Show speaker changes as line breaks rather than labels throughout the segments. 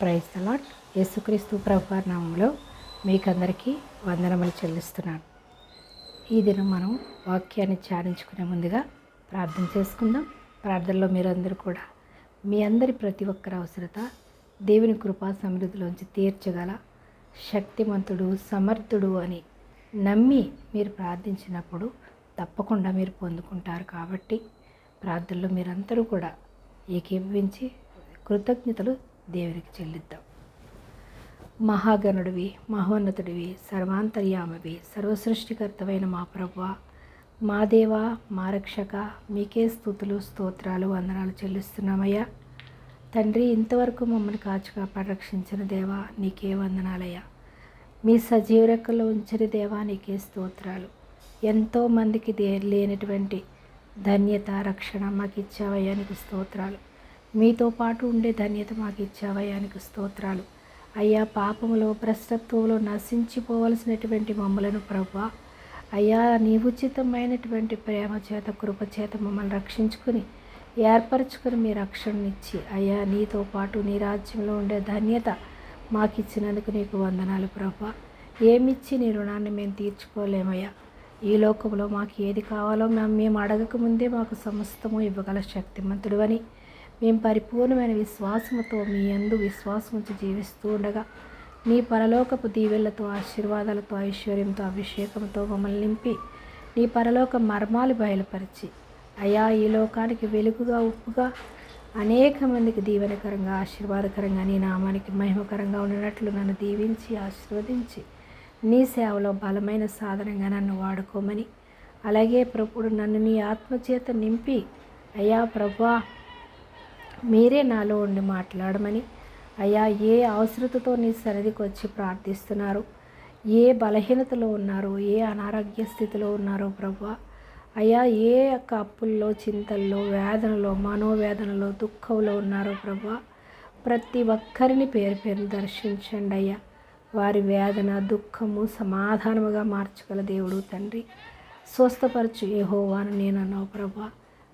Praise allot యేసుక్రీస్తు ప్రభు నామంలో మీకందరికీ వందనములు చెల్లిస్తున్నాను. ఈ దినం మనం వాక్యాన్ని ధ్యానించుకునే ముందుగా ప్రార్థన చేసుకుందాం. ప్రార్థనలో మీరందరూ కూడా మీ అందరి ప్రతి ఒక్కరి అవసరత దేవుని కృపా సమృద్ధిలోంచి తీర్చగల శక్తిమంతుడు సమర్థుడు అని నమ్మి మీరు ప్రార్థించినప్పుడు తప్పకుండా మీరు పొందుకుంటారు కాబట్టి ప్రార్థనలో మీరందరూ కూడా ఏకీభవించి కృతజ్ఞతలు దేవునికి చెల్లిద్దాం. మహాగణుడివి మహోన్నతుడివి సర్వాంతర్యామవి సర్వసృష్టికర్తవైన మా ప్రభు మా దేవ మా రక్షక మీకే స్థుతులు స్తోత్రాలు వందనాలు చెల్లిస్తున్నామయ్యా. తండ్రి ఇంతవరకు మమ్మల్ని కాచు పరిరక్షించిన రక్షించిన దేవా నీకే వందనాలయ్యా. మీ సజీవ రెక్కలో ఉంచిన దేవా నీకే స్తోత్రాలు. ఎంతోమందికి దే లేనటువంటి ధన్యత రక్షణ మాకు ఇచ్చావయ్యా నీకు స్తోత్రాలు. మీతో పాటు ఉండే ధన్యత మాకు ఇచ్చావయానికి స్తోత్రాలు. అయ్యా పాపములో భ్రష్టత్వంలో నశించిపోవలసినటువంటి మమ్మలను ప్రభా అయ్యా నీ ఉచితమైనటువంటి ప్రేమ చేత కృప చేత మమ్మల్ని రక్షించుకుని ఏర్పరచుకుని మీ రక్షణనిచ్చి అయ్యా నీతో పాటు నీ రాజ్యంలో ఉండే ధన్యత మాకు ఇచ్చినందుకు నీకు వందనాలు ప్రభా ఏమిచ్చి నీ రుణాన్ని మేము తీర్చుకోలేమయ్యా? ఈ లోకంలో మాకు ఏది కావాలో మేము మేము అడగక ముందే మాకు సమస్తము ఇవ్వగల శక్తిమంతుడు అని మేము పరిపూర్ణమైన విశ్వాసముతో మీ అందు విశ్వాసముంచి జీవిస్తూ ఉండగా నీ పరలోకపు దీవెళ్ళతో ఆశీర్వాదాలతో ఐశ్వర్యంతో అభిషేకంతో మమ్మల్ని నింపి నీ పరలోక మర్మాలు బయలుపరిచి అయా ఈ లోకానికి వెలుగుగా ఉప్పుగా అనేక మందికి దీవెనకరంగా ఆశీర్వాదకరంగా నీ నామానికి మహిమకరంగా ఉండినట్లు నన్ను దీవించి ఆశీర్వదించి నీ సేవలో బలమైన సాధనంగా నన్ను వాడుకోమని అలాగే ప్రభుడు నన్ను నీ ఆత్మచేత నింపి అయ్యా ప్రభా మీరే నాలో ఉండి మాట్లాడమని. అయ్యా ఏ అవసరతతో నీ సన్నిధికి వచ్చి ప్రార్థిస్తున్నారు? ఏ బలహీనతలో ఉన్నారో ఏ అనారోగ్య స్థితిలో ఉన్నారో ప్రభా అయ్యా ఏ యొక్క అప్పుల్లో చింతల్లో వేదనలో మనోవేదనలో దుఃఖంలో ఉన్నారో ప్రభా ప్రతి ఒక్కరిని పేరు పేరు దర్శించండి అయ్యా. వారి వేదన దుఃఖము సమాధానముగా మార్చగల దేవుడు తండ్రి. స్వస్థపరచు ఏహోవాను నేను అన్నావు ప్రభా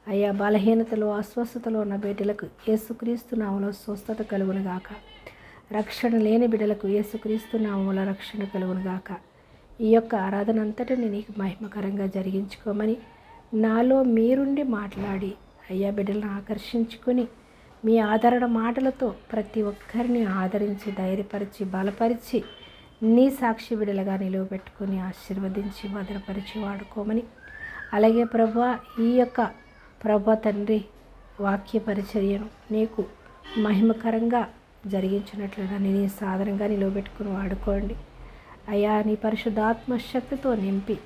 అయ్యా బలహీనతలో అస్వస్థతలో ఉన్న బిడ్డలకు యేసుక్రీస్తు నామలో స్వస్థత కలుగునుగాక. రక్షణ లేని బిడ్డలకు యేసుక్రీస్తు నామముల రక్షణ కలుగునుగాక. ఈ యొక్క ఆరాధన అంతటిని నీకు మహిమకరంగా జరిగించుకోమని నాలో మీరుండి మాట్లాడి అయ్యా బిడ్డలను ఆకర్షించుకొని మీ ఆదరణ మాటలతో ప్రతి ఒక్కరిని ఆదరించి ధైర్యపరిచి బలపరిచి నీ సాక్షి బిడలుగా నిలువబెట్టుకుని ఆశీర్వదించి భద్రపరిచి వాడుకోమని. అలాగే ప్రభా ఈ యొక్క ప్రభా తండ్రి వాక్య పరిచర్యను నీకు మహిమకరంగా జరిగించినట్లుగా నేను సాధనంగా నిలవబెట్టుకుని వాడుకోండి. అయా నీ పరిశుద్ధాత్మ శక్తితో నింపి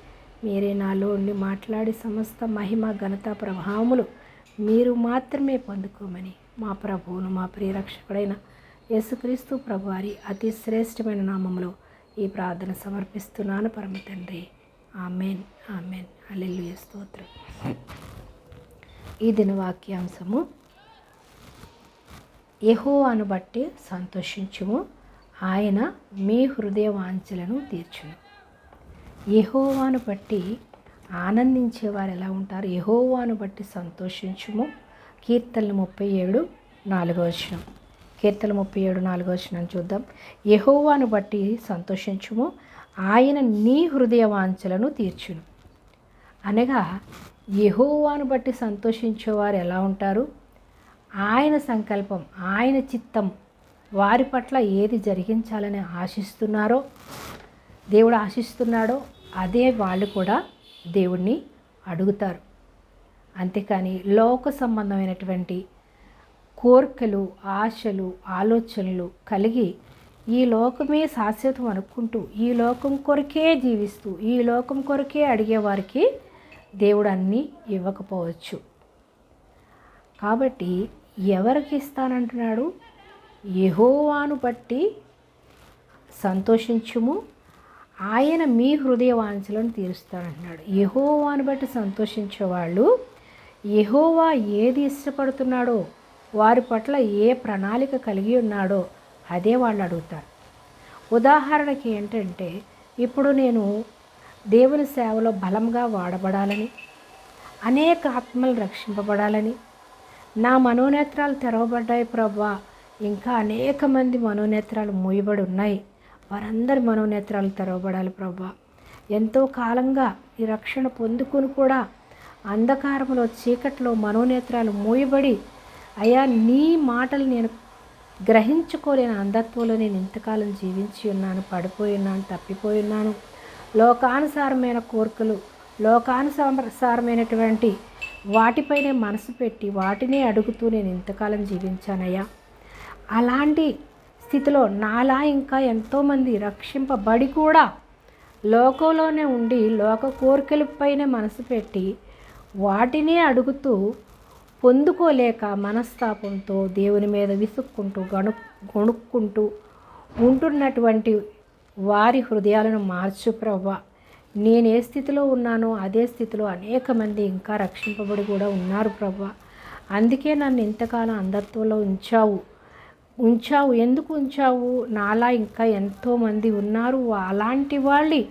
మీరే నాలో ఉండి మాట్లాడి సమస్త మహిమ ఘనత ప్రభావములు మీరు మాత్రమే పొందుకోమని మా ప్రభువును మా ప్రియరక్షకుడైన యేసుక్రీస్తు ప్రభువారి అతి శ్రేష్టమైన నామములో ఈ ప్రార్థన సమర్పిస్తున్నాను. పరమ తండ్రి ఆమెన్ ఆమెన్. అల్లెల్లు స్తోత్రం. ఈ దిన వాక్యాంశము యెహోవాను బట్టి సంతోషించుము. ఆయన మీ హృదయ వాంఛలను తీర్చును. యహోవాను బట్టి ఆనందించేవారు ఎలా ఉంటారు? యహోవాను బట్టి సంతోషించుము. కీర్తనలు ముప్పై ఏడు నాలుగో వచనం. కీర్తన ముప్పై ఏడు నాలుగో వచనం చూద్దాం. యహోవాను బట్టి సంతోషించుము. ఆయన నీ హృదయ వాంఛలను తీర్చును. అనగా యహోవాను బట్టి సంతోషించేవారు ఎలా ఉంటారు? ఆయన సంకల్పం ఆయన చిత్తం వారి పట్ల ఏది జరిగించాలని ఆశిస్తున్నారో దేవుడు ఆశిస్తున్నాడో అదే వాళ్ళు కూడా దేవుణ్ణి అడుగుతారు. అంతేకాని లోక సంబంధమైనటువంటి కోరికలు ఆశలు ఆలోచనలు కలిగి ఈ లోకమే శాశ్వతం అనుకుంటూ ఈ లోకం కొరకే జీవిస్తూ ఈ లోకం కొరకే అడిగేవారికి దేవుడు అన్నీ ఇవ్వకపోవచ్చు. కాబట్టి ఎవరికి ఇస్తానంటున్నాడు? యహోవాను బట్టి సంతోషించుము. ఆయన మీ హృదయ వాంఛలను తీరుస్తానంటున్నాడు. యహోవాను బట్టి సంతోషించే వాళ్ళు ఏది ఇష్టపడుతున్నాడో వారి పట్ల ఏ ప్రణాళిక కలిగి ఉన్నాడో అదే వాళ్ళు అడుగుతారు. ఉదాహరణకి ఏంటంటే ఇప్పుడు నేను దేవుని సేవలో బలంగా వాడబడాలని అనేక ఆత్మలు రక్షింపబడాలని నా మనోనేత్రాలు తెరవబడ్డాయి ప్రభా. ఇంకా అనేక మంది మనోనేత్రాలు మూయబడి ఉన్నాయి. వారందరి మనోనేత్రాలు తెరవబడాలి ప్రభా. ఎంతో కాలంగా ఈ రక్షణ పొందుకుని కూడా అంధకారంలో చీకట్లో మనోనేత్రాలు మూయబడి అయ్యా నీ మాటలు నేను గ్రహించుకోలేని అంధత్వంలో నేను ఇంతకాలం జీవించి ఉన్నాను పడిపోయి ఉన్నాను తప్పిపోయి ఉన్నాను. లోకానుసారమైన కోరికలు లోకానుసారమైనటువంటి వాటిపైనే మనసు పెట్టి వాటినే అడుగుతూ నేను ఇంతకాలం జీవించానయ్యా. అలాంటి స్థితిలో నాలా ఇంకా ఎంతోమంది రక్షింపబడి కూడా లోకంలోనే ఉండి లోక కోరికలపైనే మనసు పెట్టి వాటినే అడుగుతూ పొందుకోలేక మనస్తాపంతో దేవుని మీద విసుక్కుంటూ గణు గొణుక్కుంటూ ఉంటున్నటువంటి వారి హృదయాలను మార్చు ప్రవ్వా. నేను ఏ స్థితిలో ఉన్నానో అదే స్థితిలో అనేక మంది ఇంకా రక్షింపబడి కూడా ఉన్నారు ప్రవ్వా. అందుకే నన్ను ఇంతకాలం అందత్వంలో ఉంచావు. ఉంచావు. ఎందుకు ఉంచావు? నాలా ఇంకా ఎంతోమంది ఉన్నారు. అలాంటి వాళ్ళి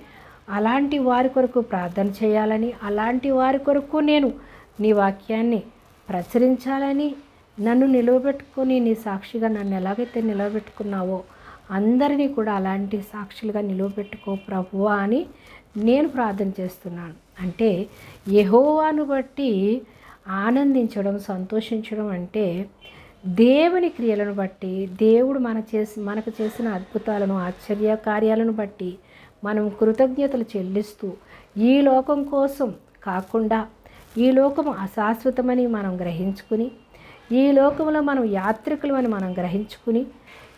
అలాంటి వారి కొరకు ప్రార్థన చేయాలని అలాంటి వారి కొరకు నేను నీ వాక్యాన్ని ప్రచురించాలని నన్ను నిలవబెట్టుకొని నీ సాక్షిగా నన్ను ఎలాగైతే నిలవబెట్టుకున్నావో అందరినీ కూడా అలాంటి సాక్షులుగా నిలువబెట్టుకో ప్రభువా అని నేను ప్రార్థన చేస్తున్నాను. అంటే యహోవాను బట్టి ఆనందించడం సంతోషించడం అంటే దేవుని క్రియలను బట్టి దేవుడు మన చేసి మనకు చేసిన అద్భుతాలను ఆశ్చర్య కార్యాలను బట్టి మనం కృతజ్ఞతలు చెల్లిస్తూ ఈ లోకం కోసం కాకుండా ఈ లోకం అశాశ్వతమని మనం గ్రహించుకుని ఈ లోకంలో మనం యాత్రికులమని మనం గ్రహించుకుని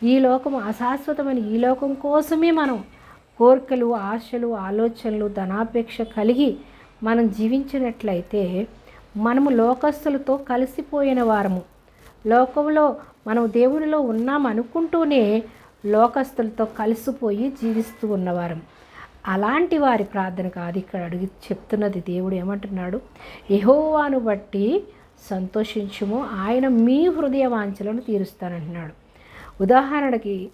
ఈ లోకం అశాశ్వతమైన ఈ లోకం కోసమే మనం కోరికలు ఆశలు ఆలోచనలు ధనాపేక్ష కలిగి మనం జీవించినట్లయితే మనము లోకస్తులతో కలిసిపోయిన వారము. లోకంలో మనం దేవునిలో ఉన్నామనుకుంటూనే లోకస్తులతో కలిసిపోయి జీవిస్తూ ఉన్నవారం అలాంటి వారి ప్రార్థన కాదు. ఇక్కడ అడిగి చెప్తున్నది దేవుడు ఏమంటున్నాడు? యహోవాను బట్టి సంతోషించుము. ఆయన మీ హృదయ వాంఛలను తీరుస్తానంటున్నాడు. ఉదాహరణకి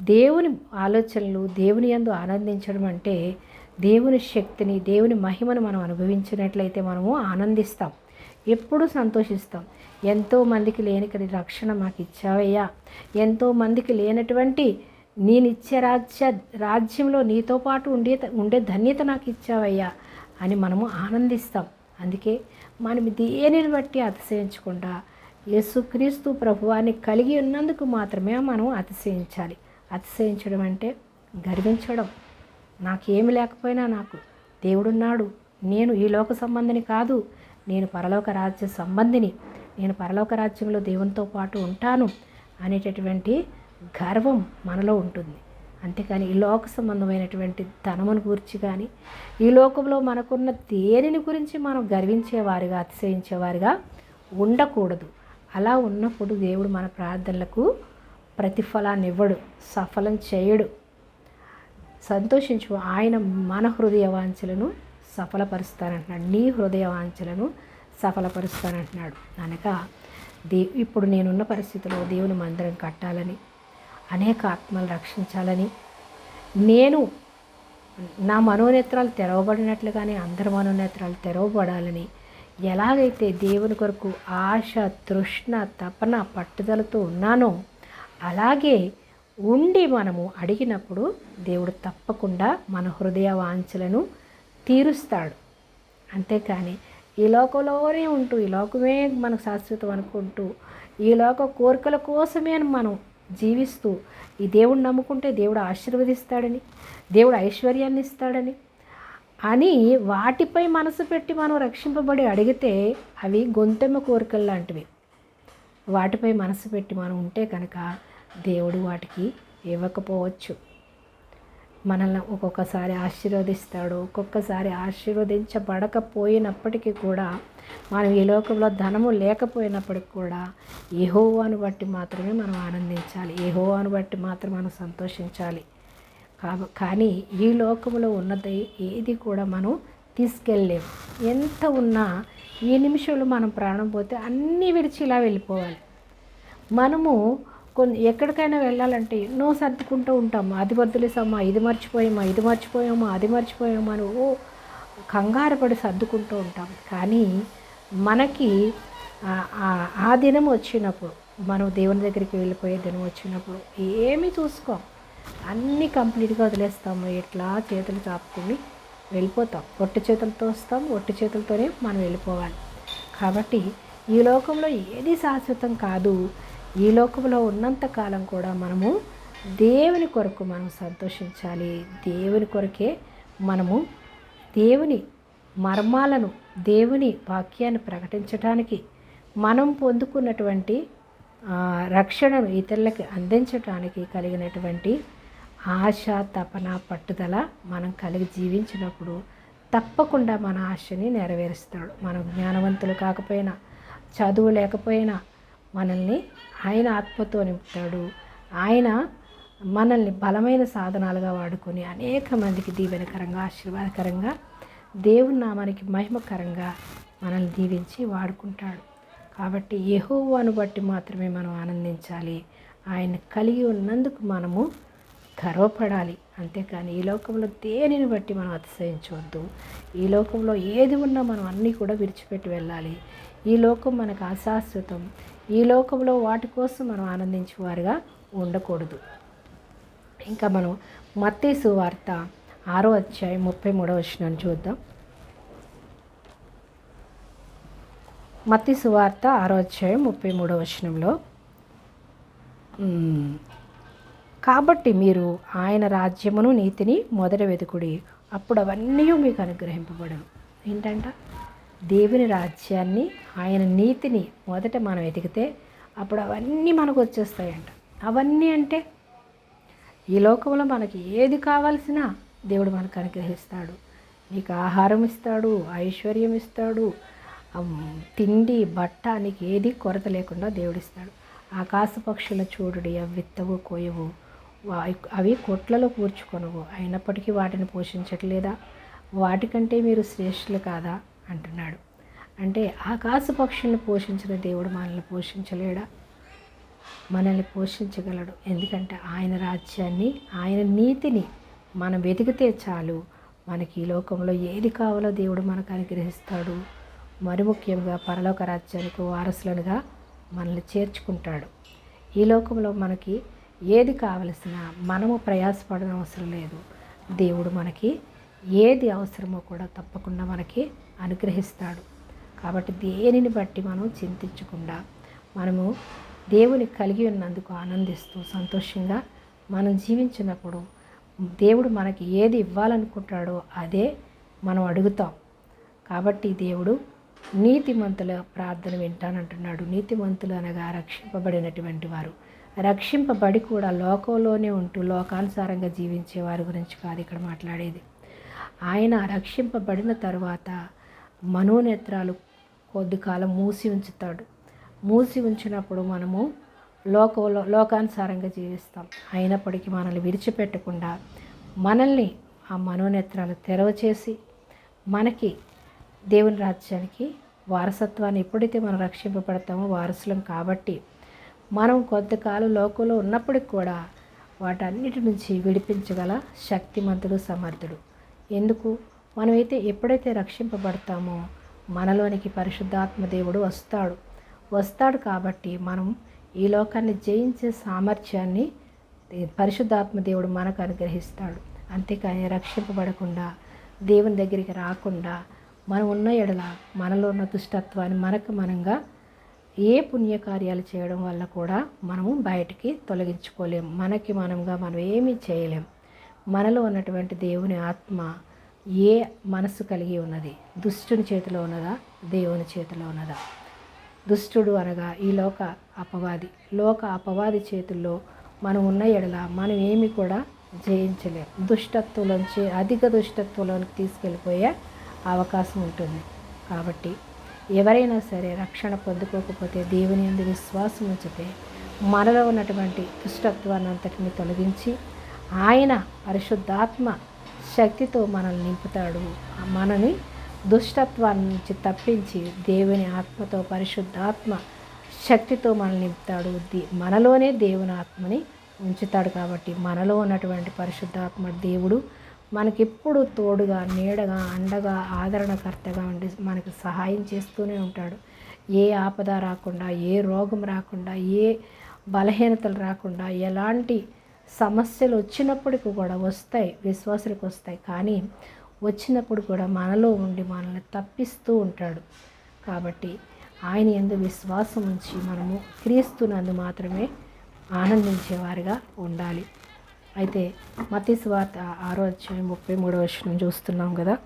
దేవుని ఆలోచనలు దేవుని యందు ఆనందించడం అంటే దేవుని శక్తిని దేవుని మహిమను మనం అనుభవించినట్లయితే మనము ఆనందిస్తాం. ఎప్పుడూ సంతోషిస్తాం. ఎంతో మందికి లేని కది రక్షణ మాకు ఇచ్చావయ్యా ఎంతో మందికి లేనటువంటి నేనిచ్చే రాజ్య రాజ్యంలో నీతో పాటు ఉండే ఉండే ధన్యత నాకు ఇచ్చావయ్యా అని మనము ఆనందిస్తాం. అందుకే మనం దేనిని బట్టి అతిశయించకుండా యేసుక్రీస్తు ప్రభువాన్ని కలిగి ఉన్నందుకు మాత్రమే మనం అతిశయించాలి. అతిశయించడం అంటే గర్వించడం. నాకేమి లేకపోయినా నాకు దేవుడున్నాడు. నేను ఈ లోక సంబంధిని కాదు. నేను పరలోక రాజ్య సంబంధిని. నేను పరలోక రాజ్యంలో దేవునితో పాటు ఉంటాను అనేటటువంటి గర్వం మనలో ఉంటుంది. అంతేకాని ఈ లోక సంబంధమైనటువంటి ధనమును గురించి కానీ ఈ లోకంలో మనకున్న దేనిని గురించి మనం గర్వించేవారుగా అతిశయించేవారుగా ఉండకూడదు. అలా ఉన్నప్పుడు దేవుడు మన ప్రార్థనలకు ప్రతిఫలాన్ని ఇవ్వడు సఫలం చేయడు. సంతోషించు ఆయన మన హృదయ వాంఛలను సఫలపరుస్తానంటున్నాడు. నీ హృదయ వాంఛలను సఫలపరుస్తానంటున్నాడు. అనగా దే ఇప్పుడు నేనున్న పరిస్థితిలో దేవుని మందిరం కట్టాలని అనేక ఆత్మలు రక్షించాలని నేను నా మనోనేత్రాలు తెరవబడినట్లుగానే అందరి మనోనేత్రాలు తెరవబడాలని ఎలాగైతే దేవుని కొరకు ఆశ తృష్ణ తపన పట్టుదలతో ఉన్నానో అలాగే ఉండి మనము అడిగినప్పుడు దేవుడు తప్పకుండా మన హృదయ వాంఛలను తీరుస్తాడు. అంతేకాని ఈ లోకంలోనే ఉంటూ ఈ లోకమే మనకు శాశ్వతం అనుకుంటూ ఈ లోక కోరికల కోసమే మనం జీవిస్తూ ఈ దేవుడు నమ్ముకుంటే దేవుడు ఆశీర్వదిస్తాడని దేవుడు ఐశ్వర్యాన్ని ఇస్తాడని అని వాటిపై మనసు పెట్టి మనం రక్షింపబడి అడిగితే అవి గొంతెమ్మ కోరికలు లాంటివి. వాటిపై మనసు పెట్టి మనం ఉంటే కనుక దేవుడు వాటికి ఇవ్వకపోవచ్చు. మనల్ని ఒక్కొక్కసారి ఆశీర్వదిస్తాడు ఒక్కొక్కసారి ఆశీర్వదించబడకపోయినప్పటికీ కూడా మనం ఈ లోకంలో ధనము లేకపోయినప్పటికి కూడా ఏహోవాను బట్టి మాత్రమే మనం ఆనందించాలి. ఏహోవాను బట్టి మాత్రం మనం సంతోషించాలి. కానీ ఈ లోకంలో ఉన్నది ఏది కూడా మనం తీసుకెళ్ళలేము. ఎంత ఉన్నా ఈ నిమిషంలో మనం ప్రాణం పోతే అన్నీ విడిచి ఇలా వెళ్ళిపోవాలి. మనము కొన్ని ఎక్కడికైనా వెళ్ళాలంటే ఎన్నో సర్దుకుంటూ ఉంటాము. అది వదిలేసామా ఇది మర్చిపోయామా ఇది మర్చిపోయామా అది మర్చిపోయామా అని ఓ కంగారు పడి సర్దుకుంటూ ఉంటాం కానీ మనకి ఆ- దినం వచ్చినప్పుడు మనం దేవుని దగ్గరికి వెళ్ళిపోయే దినం వచ్చినప్పుడు ఏమీ చూసుకోం. అన్నీ కంప్లీట్గా వదిలేస్తాము. ఇట్లా చేతులు చాపుకుని వెళ్ళిపోతాం. ఒట్టి చేతులతో వస్తాం. ఒట్టి చేతులతోనే మనం వెళ్ళిపోవాలి. కాబట్టి ఈ లోకంలో ఏది శాశ్వతం కాదు. ఈ లోకంలో ఉన్నంత కాలం కూడా మనము దేవుని కొరకు మనం సంతోషించాలి. దేవుని కొరకే మనము దేవుని మర్మాలను దేవుని వాక్యాన్ని ప్రకటించడానికి మనం పొందుకున్నటువంటి రక్షణను ఇతరులకి అందించడానికి కలిగినటువంటి ఆశ తపన పట్టుదల మనం కలిగి జీవించినప్పుడు తప్పకుండా మన ఆశని నెరవేరుస్తాడు. మనం జ్ఞానవంతులు కాకపోయినా చదువు లేకపోయినా మనల్ని ఆయన ఆత్మతో నింపుతాడు. ఆయన మనల్ని బలమైన సాధనాలుగా వాడుకొని అనేక మందికి దీవెనకరంగా ఆశీర్వాదకరంగా దేవుని నామానికి మహిమకరంగా మనల్ని దీవించి వాడుకుంటాడు. కాబట్టి యహోవాను బట్టి మాత్రమే మనం ఆనందించాలి. ఆయన కలిగి ఉన్నందుకు మనము గర్వపడాలి. అంతేకాని ఈ లోకంలో దేనిని బట్టి మనం అతిశయించవద్దు. ఈ లోకంలో ఏది ఉన్నా మనం అన్నీ కూడా విడిచిపెట్టి వెళ్ళాలి. ఈ లోకం మనకు అశాశ్వతం. ఈ లోకంలో వాటి కోసం మనం ఆనందించేవారుగా ఉండకూడదు. ఇంకా మనం మత్తేసు వార్త ఆరో అధ్యాయం ముప్పై మూడో వచ్చినాన్ని చూద్దాం. మత్తి సువార్త ఆరో అధ్యాయం ముప్పై మూడో వచనంలో కాబట్టి మీరు ఆయన రాజ్యమును నీతిని మొదట వెతుకుడి. అప్పుడు అవన్నీ మీకు అనుగ్రహింపబడవు. ఏంటంట? దేవుని రాజ్యాన్ని ఆయన నీతిని మొదట మనం వెతికితే అప్పుడు అవన్నీ మనకు వచ్చేస్తాయంట. అవన్నీ అంటే ఈ లోకంలో మనకి ఏది కావాల్సినా దేవుడు మనకు అనుగ్రహిస్తాడు. నీకు ఆహారం ఇస్తాడు ఐశ్వర్యం ఇస్తాడు తిండి బట్ట నీకు ఏది కొరత లేకుండా దేవుడిస్తాడు ఆకాశ పక్షుల చూడుడి అవి విత్తవు కోయవు. అవి కొట్లలో కూర్చుకొనవు అయినప్పటికీ వాటిని పోషించట్లేదా? వాటికంటే మీరు శ్రేష్ఠులు కాదా? అంటున్నాడు. అంటే ఆకాశ పక్షులను పోషించిన దేవుడు మనల్ని పోషించలేడా? మనల్ని పోషించగలడు. ఎందుకంటే ఆయన రాజ్యాన్ని ఆయన నీతిని మనం వెతికితే చాలు. మనకి ఈ లోకంలో ఏది కావాలో దేవుడు మనకు అనుగ్రహిస్తాడు. మరి ముఖ్యంగా పరలోక రాజ్యానికి వారసులనుగా మనల్ని చేర్చుకుంటాడు. ఈ లోకంలో మనకి ఏది కావలసిన మనము ప్రయాసపడడం అవసరం లేదు. దేవుడు మనకి ఏది అవసరమో కూడా తప్పకుండా మనకి అనుగ్రహిస్తాడు. కాబట్టి దేనిని బట్టి మనం చింతించకుండా మనము దేవుని కలిగి ఉన్నందుకు ఆనందిస్తూ సంతోషంగా మనం జీవించినప్పుడు దేవుడు మనకి ఏది ఇవ్వాలనుకుంటాడో అదే మనం అడుగుతాం. కాబట్టి దేవుడు నీతిమంతుల ప్రార్థన వింటానంటున్నాడు. నీతిమంతులు అనగా రక్షింపబడినటువంటి వారు. రక్షింపబడి కూడా లోకంలోనే ఉంటూ లోకానుసారంగా జీవించే వారి గురించి కాదు ఇక్కడ మాట్లాడేది. ఆయన రక్షింపబడిన తర్వాత మనోనేత్రాలు కొద్ది కాలం మూసి ఉంచుతాడు. మూసి ఉంచినప్పుడు మనము లోకంలో లోకానుసారంగా జీవిస్తాం. అయినప్పటికీ మనల్ని విడిచిపెట్టకుండా మనల్ని ఆ మనోనేత్రాలు తెరవచేసి మనకి దేవుని రాజ్యానికి వారసత్వాన్ని ఎప్పుడైతే మనం రక్షింపబడతామో వారసులం కాబట్టి మనం కొంతకాలం లోకంలో ఉన్నప్పటికి కూడా వాటన్నిటి నుంచి విడిపించగల శక్తిమంతుడు సమర్థుడు. ఎందుకు? మనమైతే ఎప్పుడైతే రక్షింపబడతామో మనలోనికి పరిశుద్ధాత్మ దేవుడు వస్తాడు. వస్తాడు కాబట్టి మనం ఈ లోకాన్ని జయించే సామర్థ్యాన్ని పరిశుద్ధాత్మ దేవుడు మనకు అనుగ్రహిస్తాడు. అంతేకాని రక్షింపబడకుండా దేవుని దగ్గరికి రాకుండా మనం ఉన్న ఎడల మనలో ఉన్న దుష్టత్వాన్ని మనకు మనంగా ఏ పుణ్యకార్యాలు చేయడం వల్ల కూడా మనము బయటికి తొలగించుకోలేం. మనకి మనంగా మనం ఏమీ చేయలేం. మనలో ఉన్నటువంటి దేవుని ఆత్మ ఏ మనసు కలిగి ఉన్నది? దుష్టుని చేతిలో ఉన్నదా? దేవుని చేతిలో ఉన్నదా? దుష్టుడు అనగా ఈ లోక అపవాది. లోక అపవాది చేతుల్లో మనం ఉన్న ఎడల మనం ఏమి కూడా జయించలేం. దుష్టత్వంలోంచి అధిక దుష్టత్వంలోనికి తీసుకెళ్ళిపోయే అవకాశం ఉంటుంది. కాబట్టి ఎవరైనా సరే రక్షణ పొందుకోకపోతే దేవుని అందు విశ్వాసం ఉంచితే మనలో ఉన్నటువంటి దుష్టత్వాన్ని అంతటిని తొలగించి ఆయన పరిశుద్ధాత్మ శక్తితో మనల్ని నింపుతాడు. మనని దుష్టత్వాన్ని నుంచి తప్పించి దేవుని ఆత్మతో పరిశుద్ధాత్మ శక్తితో మనల్ని నింపుతాడు. మనలోనే దేవుని ఆత్మని ఉంచుతాడు కాబట్టి మనలో ఉన్నటువంటి పరిశుద్ధాత్మ దేవుడు మనకెప్పుడు తోడుగా నీడగా అండగా ఆదరణకర్తగా ఉండి మనకు సహాయం చేస్తూనే ఉంటాడు. ఏ ఆపద రాకుండా ఏ రోగం రాకుండా ఏ బలహీనతలు రాకుండా ఎలాంటి సమస్యలు వచ్చినప్పటికీ కూడా వస్తాయి విశ్వాసులకు వస్తాయి. కానీ వచ్చినప్పుడు కూడా మనలో ఉండి మనల్ని తప్పిస్తూ ఉంటాడు. కాబట్టి ఆయన ఎందు విశ్వాసం ఉంచి మనము క్రీస్తునందు మాత్రమే ఆనందించేవారిగా ఉండాలి. అయితే మతి స్వార్త ఆరో అధ్యాయం ముప్పై మూడో వచనం చూస్తున్నాం కదా.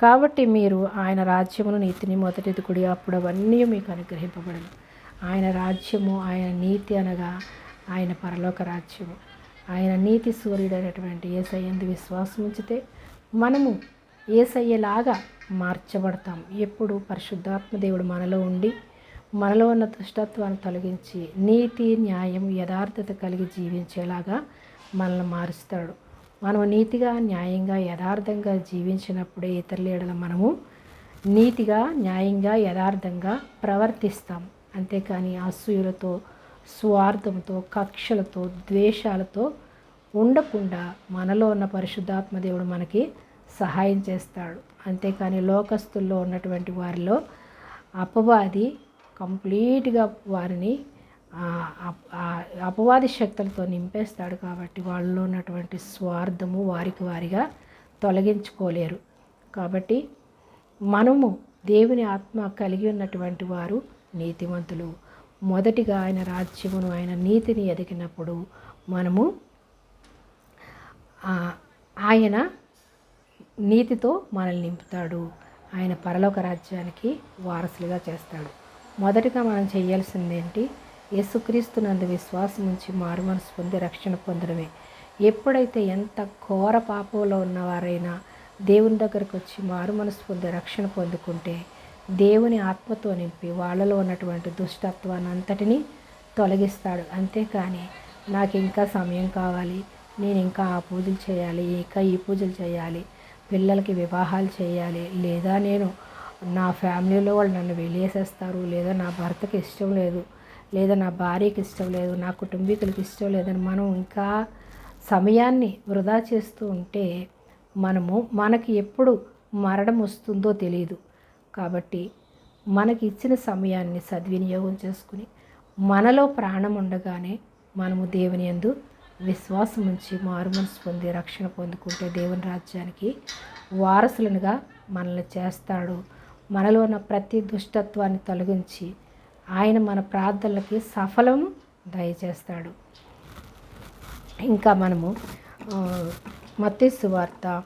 కాబట్టి మీరు ఆయన రాజ్యమును నీతిని మొదటిది కుడి అప్పుడు అవన్నీ మీకు అనుగ్రహింపబడను. ఆయన రాజ్యము ఆయన నీతి అనగా ఆయన పరలోక రాజ్యము. ఆయన నీతి సూర్యుడు అనేటువంటి ఏసయ్యందు విశ్వాసం ఉంచితే మనము ఏసయ్యలాగా మార్చబడతాం. ఎప్పుడు పరిశుద్ధాత్మ దేవుడు మనలో ఉండి మనలో ఉన్న దుష్టత్వాన్ని తొలగించి నీతి న్యాయం యథార్థత కలిగి జీవించేలాగా మనల్ని మారుస్తాడు. మనం నీతిగా న్యాయంగా యథార్థంగా జీవించినప్పుడే ఇతరుల ఏడల మనము నీతిగా న్యాయంగా యథార్థంగా ప్రవర్తిస్తాం. అంతేకాని అసూయులతో స్వార్థంతో కక్షలతో ద్వేషాలతో ఉండకుండా మనలో ఉన్న పరిశుద్ధాత్మ దేవుడు మనకి సహాయం చేస్తాడు. అంతేకాని లోకస్తుల్లో ఉన్నటువంటి వారిలో అపవాది కంప్లీట్గా వారిని ఆ అపవాది శక్తులతో నింపేస్తాడు కాబట్టి వాళ్ళలో ఉన్నటువంటి స్వార్థము వారికి వారిగా తొలగించుకోలేరు. కాబట్టి మనము దేవుని ఆత్మ కలిగి ఉన్నటువంటి వారు నీతిమంతులు. మొదటిగా ఆయన రాజ్యమును ఆయన నీతిని ఎదిగినప్పుడు మనము ఆయన నీతితో మనల్ని నింపుతాడు. ఆయన పరలోక రాజ్యానికి వారసులుగా చేస్తాడు. మొదటిగా మనం చేయాల్సింది ఏంటి యేసుక్రీస్తునందు విశ్వాసం ఉంచి మారు మనసు పొంది రక్షణ పొందడమే. ఎప్పుడైతే ఎంత ఘోర పాపంలో ఉన్నవారైనా దేవుని దగ్గరకు వచ్చి మారు మనసు పొంది రక్షణ పొందుకుంటే దేవుని ఆత్మతో నింపి వాళ్ళలో ఉన్నటువంటి దుష్టత్వాన్ని అంతటినీ తొలగిస్తాడు. అంతేకాని నాకు ఇంకా సమయం కావాలి నేను ఇంకా ఆ పూజలు చేయాలి ఇంకా ఈ పూజలు చేయాలి పిల్లలకి వివాహాలు చేయాలి లేదా నేను నా ఫ్యామిలీలో వాళ్ళు నన్ను వెళ్ళేసేస్తారు లేదా నా భర్తకి ఇష్టం లేదు లేదా నా భార్యకి ఇష్టం లేదు నా కుటుంబీకులకి ఇష్టం లేదని మనం ఇంకా సమయాన్ని వృధా చేస్తూ ఉంటే మనము మనకి ఎప్పుడు మరణం వస్తుందో తెలియదు కాబట్టి మనకి ఇచ్చిన సమయాన్ని సద్వినియోగం చేసుకుని మనలో ప్రాణం ఉండగానే మనము దేవుని యందు విశ్వాసం ఉంచి మారుమనసు పొంది రక్షణ పొందుకుంటే దేవుని రాజ్యానికి వారసులనుగా మనల్ని చేస్తాడు. మనలో ఉన్న ప్రతి దుష్టత్వాన్ని తొలగించి ఆయన మన ప్రార్థనలకి సఫలము దయచేస్తాడు. ఇంకా మనము మత్తేసు వార్త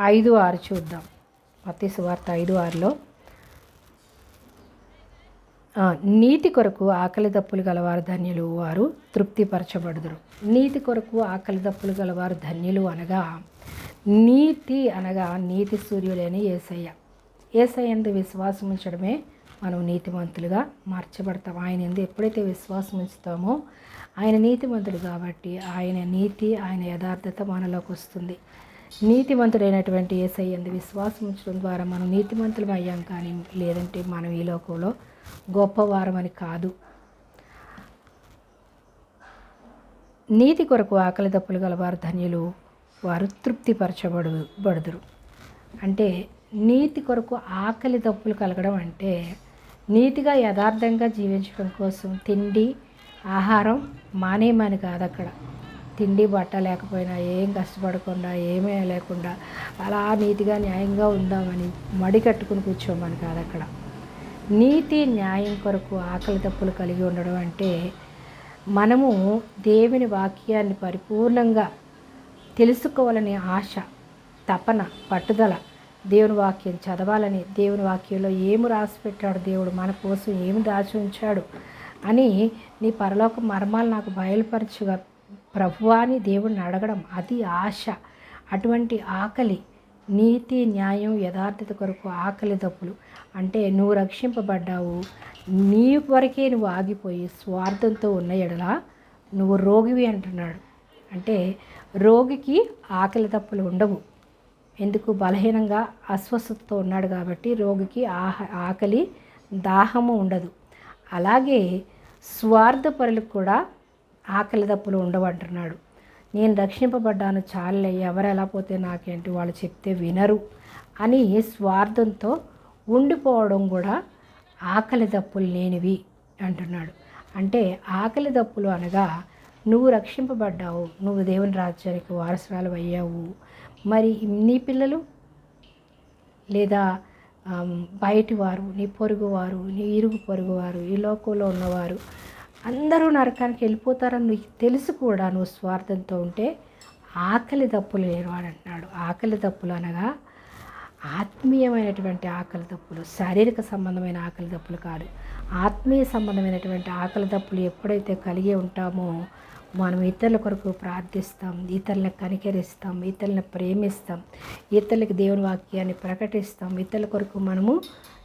ఐదు ఆరు చూద్దాం. మత్తేసు వార్త ఐదు ఆరులో నీతి కొరకు ఆకలి దప్పులు గలవారు ధన్యులు వారు తృప్తిపరచబడుదురు. నీతి కొరకు ఆకలి దప్పులు గలవారు ధన్యులు అనగా నీతి అనగా నీతి సూర్యులేని ఏసయ్య. ఏసయందు విశ్వాసం ఉంచడమే మనం నీతిమంతులుగా మార్చబడతాం. ఆయన ఎందు ఎప్పుడైతే విశ్వాసం ఉంచుతామో ఆయన నీతిమంతుడు కాబట్టి ఆయన నీతి ఆయన యథార్థత మనలోకి వస్తుంది. నీతిమంతుడైనటువంటి ఏసై ఎందు విశ్వాసం ఉంచడం ద్వారా మనం నీతిమంతులం అయ్యాం కానీ లేదంటే మనం ఈ లోకంలో గొప్పవారమని కాదు. నీతి కొరకు ఆకలి దప్పులు గలవారు ధన్యులు వారు తృప్తిపరచబడు బడుదురు. అంటే నీతి కొరకు ఆకలి దప్పులు కలగడం అంటే నీతిగా యథార్థంగా జీవించడం కోసం తిండి ఆహారం మానేయమని కాదు అక్కడ. తిండి బట్ట లేకపోయినా ఏం కష్టపడకుండా ఏమీ లేకుండా అలా నీతిగా న్యాయంగా ఉందామని మడి కట్టుకుని కూర్చోమని కాదు అక్కడ. నీతి న్యాయం కొరకు ఆకలి తప్పులు కలిగి ఉండడం అంటే మనము దేవుని వాక్యాన్ని పరిపూర్ణంగా తెలుసుకోవాలనే ఆశ తపన పట్టుదల దేవుని వాక్యం చదవాలని దేవుని వాక్యంలో ఏమి రాసి పెట్టాడు దేవుడు? మన కోసం ఏమి దాచి ఉంచాడు? అని నీ పరలోక మర్మాలు నాకు బయలుపరచుగా ప్రభువా అని దేవుడిని అడగడం అది ఆశ. అటువంటి ఆకలి నీతి న్యాయం యథార్థత కొరకు ఆకలి తప్పులు. అంటే నువ్వు రక్షింపబడ్డావు. నీ వరకే నువ్వు ఆగిపోయి స్వార్థంతో ఉన్న ఎడలా నువ్వు రోగివి అంటున్నాడు. అంటే రోగికి ఆకలి తప్పులు ఉండవు. ఎందుకు బలహీనంగా అస్వస్థతతో ఉన్నాడు కాబట్టి రోగికి ఆహ ఆకలి దాహము ఉండదు. అలాగే స్వార్థపరులకు కూడా ఆకలి దప్పులు ఉండవు అంటున్నాడు. నేను రక్షింపబడ్డాను చాలే ఎవరు ఎలా పోతే నాకేంటి వాళ్ళు చెప్తే వినరు అని స్వార్థంతో ఉండిపోవడం కూడా ఆకలి దప్పులు లేనివి అంటున్నాడు. అంటే ఆకలి దప్పులు అనగా నువ్వు రక్షింపబడ్డావు నువ్వు దేవుని రాజ్యానికి వారసురాలు అయ్యావు మరి నీ పిల్లలు లేదా బయటివారు బయటి వారు నీ పొరుగు వారు నీ ఇరుగు పొరుగు వారు ఈ లోకంలో ఉన్నవారు అందరూ నరకానికి వెళ్ళిపోతారని నీకు తెలుసు కూడా నువ్వు స్వార్థంతో ఉంటే ఆకలి దప్పులు లేనివాడు అంటున్నాడు. ఆకలి దప్పులు అనగా ఆత్మీయమైనటువంటి ఆకలి దప్పులు శారీరక సంబంధమైన ఆకలి దప్పులు కాదు. ఆత్మీయ సంబంధమైనటువంటి ఆకలి దప్పులు ఎప్పుడైతే కలిగి ఉంటామో మనం ఇతరుల కొరకు ప్రార్థిస్తాం ఇతరులకు కనికరిస్తాం ఇతరులను ప్రేమిస్తాం ఇతరులకు దేవుని వాక్యాన్ని ప్రకటిస్తాం ఇతరుల కొరకు మనము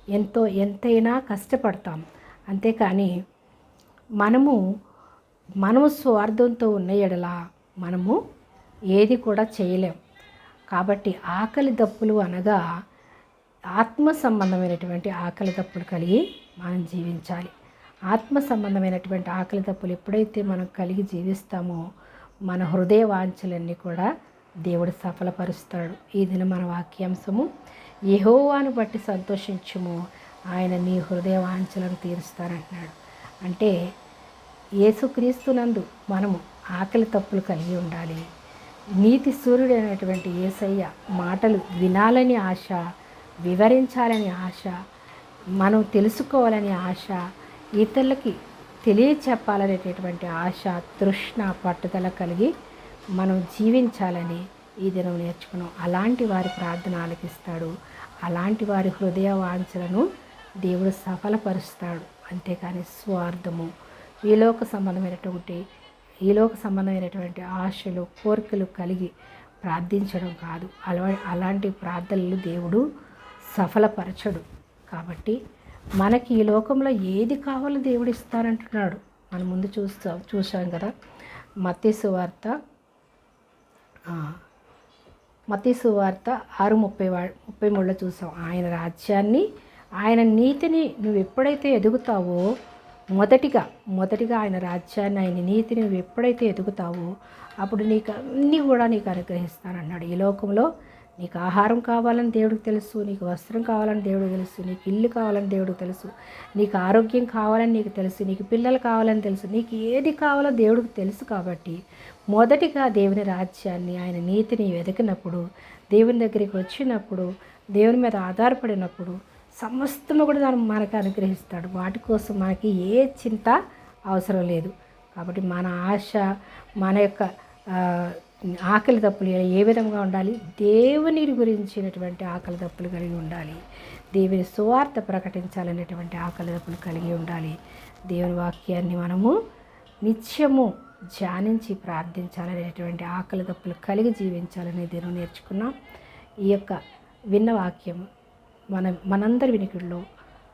ఎంతో ఎంతైనా కష్టపడతాం. అంతేకాని మనము మనము స్వార్థంతో ఉన్న ఎడల మనము ఏది కూడా చేయలేం. కాబట్టి ఆకలి దప్పులు అనగా ఆత్మ సంబంధమైనటువంటి ఆకలి దప్పులు కలిగి మనం జీవించాలి. ఆత్మ సంబంధమైనటువంటి ఆకలి తప్పులు ఎప్పుడైతే మనం కలిగి జీవిస్తామో మన హృదయ వాంఛలన్నీ కూడా దేవుడు సఫలపరుస్తాడు. ఈ దిన మన వాక్యాంశము యహోవాను బట్టి సంతోషించుము. ఆయన నీ హృదయ వాంఛలను తీరుస్తారంటున్నాడు అంటే యేసుక్రీస్తునందు మనము ఆకలి తప్పులు కలిగి ఉండాలి. నీతి సూర్యుడైనటువంటి యేసయ్య మాటలు వినాలని ఆశ వివరించాలని ఆశ మనం తెలుసుకోవాలని ఆశ ఇతరులకి తెలియచెప్పాలనేటటువంటి ఆశ తృష్ణ పట్టుదల కలిగి మనం జీవించాలని ఈ దినం నేర్చుకున్నాం. అలాంటి వారి ప్రార్థన ఆలకిస్తాడు. అలాంటి వారి హృదయ వాంఛలను దేవుడు సఫలపరుస్తాడు. అంతేకాని స్వార్థము. ఈలోక సంబంధమైనటువంటి ఈలోక సంబంధమైనటువంటి ఆశలు కోరికలు కలిగి ప్రార్థించడం కాదు. అలా అలాంటి ప్రార్థనలు దేవుడు సఫలపరచడు. కాబట్టి మనకి ఈ లోకంలో ఏది కావాలో దేవుడు ఇస్తానంటున్నాడు. మనం ముందు చూస్తాం చూసాం కదా. మత్తీసు వార్త మతీసు వార్త ఆరు ముప్పై వా ముప్పై మూడులో చూసాం. ఆయన రాజ్యాన్ని ఆయన నీతిని నువ్వు ఎప్పుడైతే ఎదుగుతావో మొదటిగా మొదటిగా ఆయన రాజ్యాన్ని ఆయన నీతిని నువ్వు ఎప్పుడైతే ఎదుగుతావో అప్పుడు నీకు అన్నీ కూడా నీకు అనుగ్రహిస్తానన్నాడు. ఈ లోకంలో నీకు ఆహారం కావాలని దేవుడికి తెలుసు నీకు వస్త్రం కావాలని దేవుడికి తెలుసు నీకు ఇల్లు కావాలని దేవుడికి తెలుసు నీకు ఆరోగ్యం కావాలని నీకు తెలుసు నీకు పిల్లలు కావాలని తెలుసు నీకు ఏది కావాలో దేవుడికి తెలుసు కాబట్టి మొదటిగా దేవుని రాజ్యాన్ని ఆయన నీతిని వెతికినప్పుడు దేవుని దగ్గరికి వచ్చినప్పుడు దేవుని మీద ఆధారపడినప్పుడు సమస్తము కూడా దాన్ని మనకు అనుగ్రహిస్తాడు. వాటి కోసం మనకి ఏ చింత అవసరం లేదు. కాబట్టి మన ఆశ మన యొక్క ఆకలి తప్పులు ఏ విధంగా ఉండాలి? దేవుని గురించినటువంటి ఆకలి తప్పులు కలిగి ఉండాలి. దేవుని సువార్త ప్రకటించాలనేటువంటి ఆకలి తప్పులు కలిగి ఉండాలి. దేవుని వాక్యాన్ని మనము నిత్యము ధ్యానించి ప్రార్థించాలనేటువంటి ఆకలి తప్పులు కలిగి జీవించాలనే దీని నేర్చుకున్నాం. ఈ యొక్క విన్న వాక్యం మన మనందరి వినికిడిలో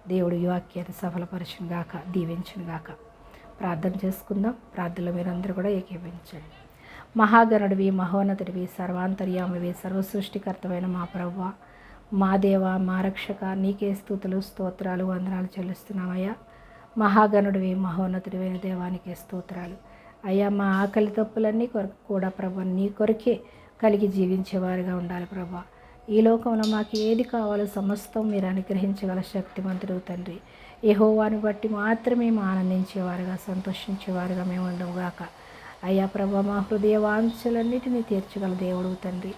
దేవుడు ఈ వాక్యాన్ని సఫలపరచును గాక దీవించును గాక ప్రార్థన చేసుకుందాం. ప్రార్థనలో మీరందరూ కూడా ఏకీభవించండి. మహాగణుడివి మహోన్నతుడివి సర్వాంతర్యామివి సర్వసృష్టికర్తమైన మా ప్రవ్వ. మా దేవ మా రక్షక నీకే స్థుతులు స్తోత్రాలు వందనాలు చెల్లిస్తున్నామయ్యా. మహాగణుడివి మహోన్నతుడివైన దేవానికే స్తోత్రాలు. అయ్యా మా ఆకలి తప్పులన్నీ కొరకు కూడా ప్రభా నీ కొరకే కలిగి జీవించేవారుగా ఉండాలి ప్రభా ఈ లోకంలో మాకు ఏది కావాలో సమస్తం మీరు అనుగ్రహించగల శక్తిమంతుడు తండ్రి. యెహోవాను బట్టి మాత్రమే మేము ఆనందించేవారుగా సంతోషించేవారుగా మేము ఉండవుగాక అయ్యా ప్రభా మా హృదయ వాంఛలన్నిటినీ తీర్చగల దేవుడు తండ్రి.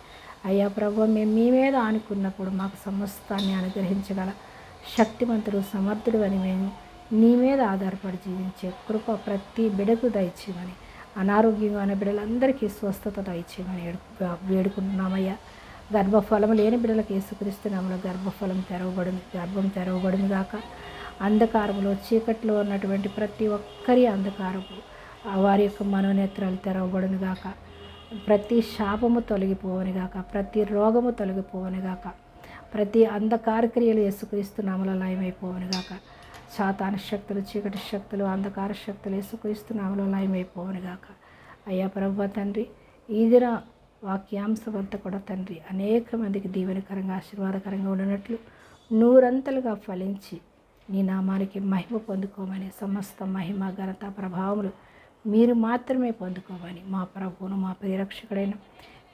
అయ్యా ప్రభ మేము మీ మీద ఆనుకున్నప్పుడు మాకు సమస్తాన్ని అనుగ్రహించగల శక్తిమంతుడు సమర్థుడు అని మేము నీ మీద ఆధారపడి జీవించే కృప ప్రతి బిడకు దయచేయమని అనారోగ్యంగా ఉన్న బిడ్డలందరికీ స్వస్థత దయచేయమని వేడుకుంటున్నామయ్యా. గర్భఫలం లేని బిడ్డలకు యేసుక్రీస్తునామలో గర్భఫలం తెరవబడును గర్భం తెరవబడును గాక. అంధకారంలో చీకట్లో ఉన్నటువంటి ప్రతి ఒక్కరి అంధకారపు వారి యొక్క మనోనేత్రాలు తెరవబడును గాక. ప్రతి శాపము తొలగిపోవని గాక. ప్రతి రోగము తొలగిపోవని గాక. ప్రతి అంధకార క్రియలు యేసుక్రీస్తు నామలో లయమైపోవని గాక. సాతాన శక్తులు చీకటి శక్తులు అంధకార శక్తులు యేసుక్రీస్తు నామలో లయమైపోవని గాక. అయ్యా ప్రభు తండ్రి ఈ దిన వాక్యాంశం అంతా కూడా తండ్రి అనేక మందికి దీవెనకరంగా ఆశీర్వాదకరంగా ఉండినట్లు నూరంతలుగా ఫలించి నీ నామానికి మహిమ పొందుకోమని సమస్త మహిమ ఘనత ప్రభావములు మీరు మాత్రమే పొందుకోవాలి. మా ప్రభువును మా పరిరక్షకుడైన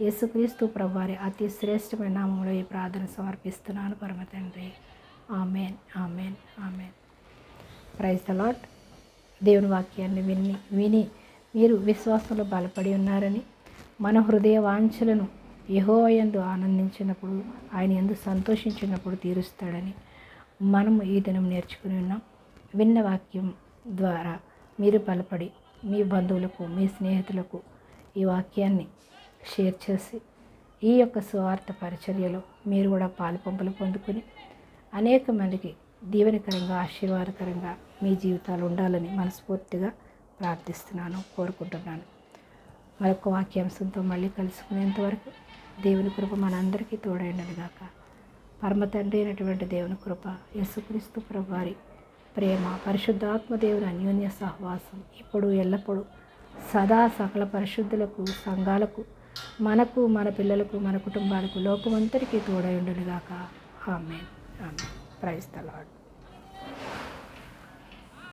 యేసుక్రీస్తు ప్రభువారి అతి శ్రేష్టమైన నామంలో ఈ ప్రార్థన సమర్పిస్తున్నాను. పరమ తండ్రి. Amen amen amen. Praise the Lord దేవుని వాక్యాన్ని విని విని మీరు విశ్వాసంలో బలపడి ఉన్నారని మన హృదయ వాంఛలను యహోయందు ఆనందించినప్పుడు ఆయన ఎందు సంతోషించినప్పుడు తీరుస్తాడని మనము ఈ దినం నేర్చుకుని ఉన్నాం. విన్న వాక్యం ద్వారా మీరు బలపడి మీ బంధువులకు మీ స్నేహితులకు ఈ వాక్యాన్ని షేర్ చేసి ఈ యొక్క స్వార్థ పరిచర్యలో మీరు కూడా పాలు పంపులు పొందుకొని అనేక మందికి దీవెనకరంగా ఆశీర్వాదకరంగా మీ జీవితాలు ఉండాలని మనస్ఫూర్తిగా ప్రార్థిస్తున్నాను కోరుకుంటున్నాను. మరొక వాక్యాంశంతో మళ్ళీ కలుసుకునేంతవరకు దేవుని కృప మనందరికీ తోడైనది గాక. పరమ తండ్రి అయినటువంటి దేవుని కృప యేసుక్రీస్తు ప్రభు వారి ప్రేమ పరిశుద్ధాత్మదేవుని అన్యోన్య సహవాసం ఇప్పుడు ఎల్లప్పుడూ సదా సకల పరిశుద్ధులకు సంఘాలకు మనకు మన పిల్లలకు మన కుటుంబాలకు లోకమంతరికీ తోడై ఆమె ఆమె ప్రైజ్